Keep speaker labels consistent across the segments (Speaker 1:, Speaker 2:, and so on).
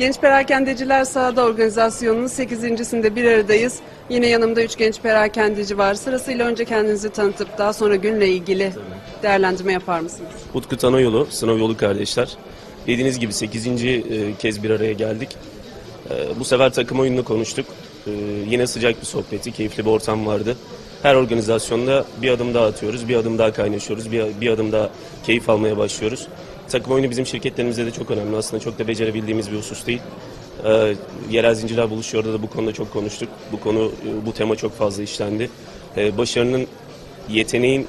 Speaker 1: Genç Perakendeciler Sahada organizasyonunun 8.sinde bir aradayız. Yine yanımda 3 genç perakendeci var. Sırasıyla önce kendinizi tanıtıp daha sonra günle ilgili değerlendirme yapar mısınız?
Speaker 2: Utku Tanoyolu, Sınav Yolu kardeşler. Dediğiniz gibi 8. e, kez bir araya geldik. E, Bu sefer takım oyununu konuştuk. E, Yine sıcak bir sohbeti, keyifli bir ortam vardı. Her organizasyonda bir adım daha atıyoruz, bir adım daha kaynaşıyoruz, bir, bir adım daha keyif almaya başlıyoruz. Takım oyunu bizim şirketlerimizde de çok önemli. Aslında çok da becerebildiğimiz bir husus değil. E, Yerel zincirler buluşuyordu da bu konuda çok konuştuk. Bu konu, e, bu tema çok fazla işlendi. E, Başarının, yeteneğin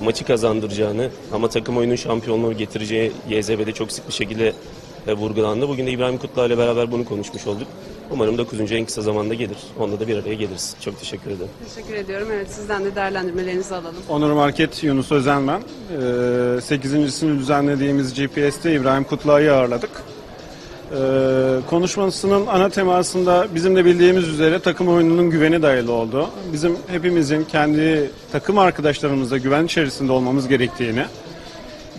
Speaker 2: maçı kazandıracağını ama takım oyunun şampiyonluğu getireceği YZB'de çok sık bir şekilde e, vurgulandı. Bugün de İbrahim Kutlu ile beraber bunu konuşmuş olduk. Umarım 9. en kısa zamanda gelir. Onda da bir araya geliriz. Çok teşekkür ederim.
Speaker 1: Teşekkür ediyorum. Evet sizden de değerlendirmelerinizi alalım.
Speaker 3: Onur Market Yunus Özen ben. Ee, Sekizincisini düzenlediğimiz GPS'te İbrahim Kutluay'ı ağırladık. Ee, konuşmasının ana temasında bizim de bildiğimiz üzere takım oyununun güveni dayalı oldu. Bizim hepimizin kendi takım arkadaşlarımızla güven içerisinde olmamız gerektiğini,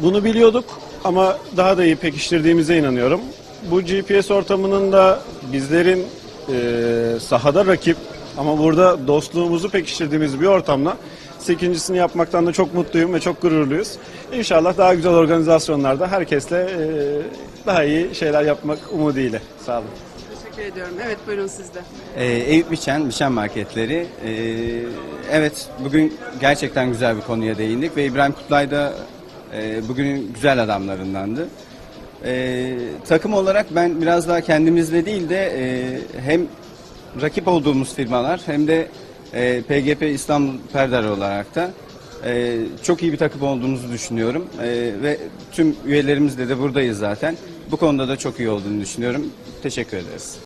Speaker 3: bunu biliyorduk ama daha da iyi pekiştirdiğimize inanıyorum. Bu GPS ortamının da bizlerin e, sahada rakip ama burada dostluğumuzu pekiştirdiğimiz bir ortamla sekincisini yapmaktan da çok mutluyum ve çok gururluyuz. İnşallah daha güzel organizasyonlarda herkesle e, daha iyi şeyler yapmak umuduyla. Sağ olun.
Speaker 1: Teşekkür ediyorum. Evet buyurun siz de.
Speaker 4: Ee, Eyüp Biçen, Biçen Marketleri. Ee, evet, bugün gerçekten güzel bir konuya değindik ve İbrahim Kutlay da e, bugünün güzel adamlarındandı. Ee, takım olarak ben biraz daha kendimizle değil de e, hem rakip olduğumuz firmalar hem de e, PGP İstanbul Perdar olarak da e, çok iyi bir takım olduğumuzu düşünüyorum. E, ve tüm üyelerimizle de buradayız zaten. Bu konuda da çok iyi olduğunu düşünüyorum. Teşekkür ederiz.